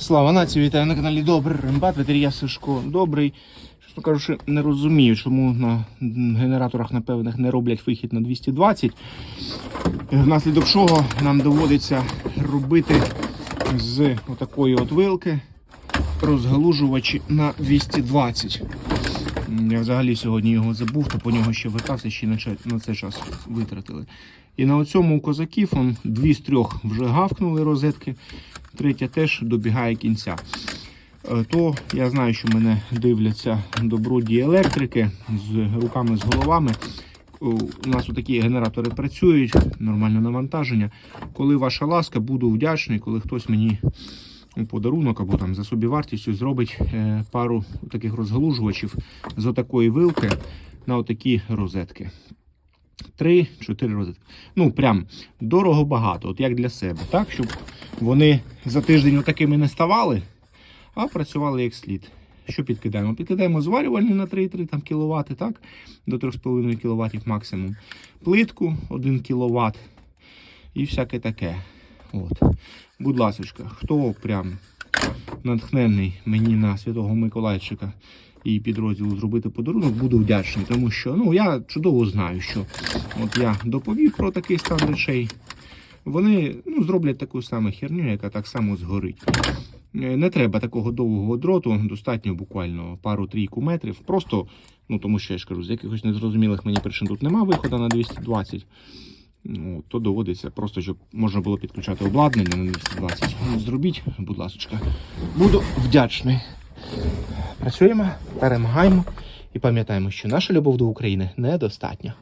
Слава нації, вітаю на каналі Добрий Рембат, ветерія Сашко Добрий. Чесно кажучи, не розумію, чому на генераторах на певних не роблять вихід на 220. Е, Внаслідок чого нам доводиться робити з отакої от вилки розгалужувачі на 220. Я взагалі сьогодні його забув, то по нього ще вертався, ще на цей час витратили. І на оцьому козаків он, дві з трьох вже гавкнули розетки, третя теж добігає кінця. Е, То я знаю, що мене дивляться добродії електрики з руками, з головами. У нас такі генератори працюють, нормальне навантаження. Коли ваша ласка, буду вдячний, коли хтось мені подарунок або там за собівартістю зробить е, пару таких розгалужувачів з отакої вилки на отакі розетки. Три-чотири розетки. Ну, прям дорого багато, от як для себе, так? Щоб вони за тиждень отакими не ставали, а працювали як слід. Що підкидаємо? Підкидаємо зварювальний на 3,3 там, кВт, так? До 3,5 кВт максимум. Плитку 1 кВт і всяке таке. От. Будь ласка, хто прям натхнений мені на Святого Миколайчика і підрозділу зробити подарунок, буду вдячний, тому що ну, я чудово знаю, що от я доповів про такий стан речей. Вони ну, зроблять таку саму херню, яка так само згорить. Е, Не треба такого довгого дроту, достатньо буквально пару-трійку метрів. Просто, ну тому що я ж кажу, з якихось незрозумілих мені причин тут нема виходу на 220. Ну, то доводиться просто, щоб можна було підключати обладнання на 220. Ну, Зробіть, будь ласка. Буду вдячний. Працюємо, перемагаємо і пам'ятаємо, що наша любов до України недостатня.